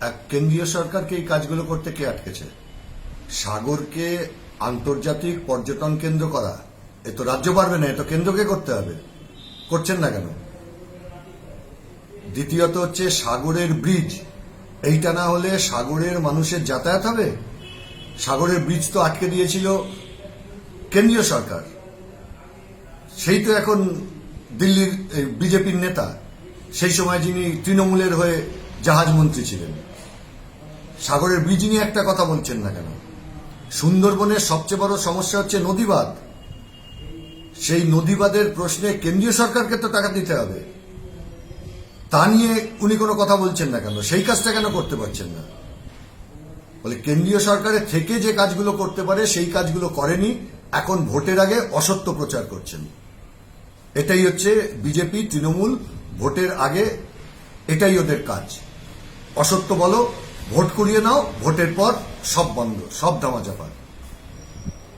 এক কেন্দ্রীয় সরকারকে এই কাজগুলো করতে কে আটকেছে? সাগরকে আন্তর্জাতিক পর্যটন কেন্দ্র করা, এ তো রাজ্য পারবে না, এ তো কেন্দ্রকে করতে হবে। করছেন না কেন? দ্বিতীয়ত হচ্ছে সাগরের ব্রিজ, এইটা না হলে সাগরের মানুষের যাতায়াত হবে? সাগরের ব্রিজ তো আটকে দিয়েছিল কেন্দ্রীয় সরকার। সেই তো এখন দিল্লির বিজেপির নেতা, সেই সময় যিনি তৃণমূলের হয়ে জাহাজ মন্ত্রী ছিলেন। সাগরের ব্রিজ নিয়ে একটা কথা বলছেন না কেন? সুন্দরবনের সবচেয়ে বড় সমস্যা হচ্ছে নদীবাদ। সেই নদীবাদের প্রশ্নে কেন্দ্রীয় সরকারকে তো টাকা দিতে হবে। তা নিয়ে উনি কোনো কথা বলছেন না কেন? সেই কাজটা কেন করতে পারছেন না? বলে কেন্দ্রীয় সরকারের থেকে যে কাজগুলো করতে পারে, সেই কাজগুলো করেনি। এখন ভোটের আগে অসত্য প্রচার করছেন। এটাই হচ্ছে বিজেপি, তৃণমূল, ভোটের আগে এটাই ওদের কাজ। অসত্য বলো ভোট করিয়ে নাও ভোটের পর সব বন্ধ সব ধামাচাপা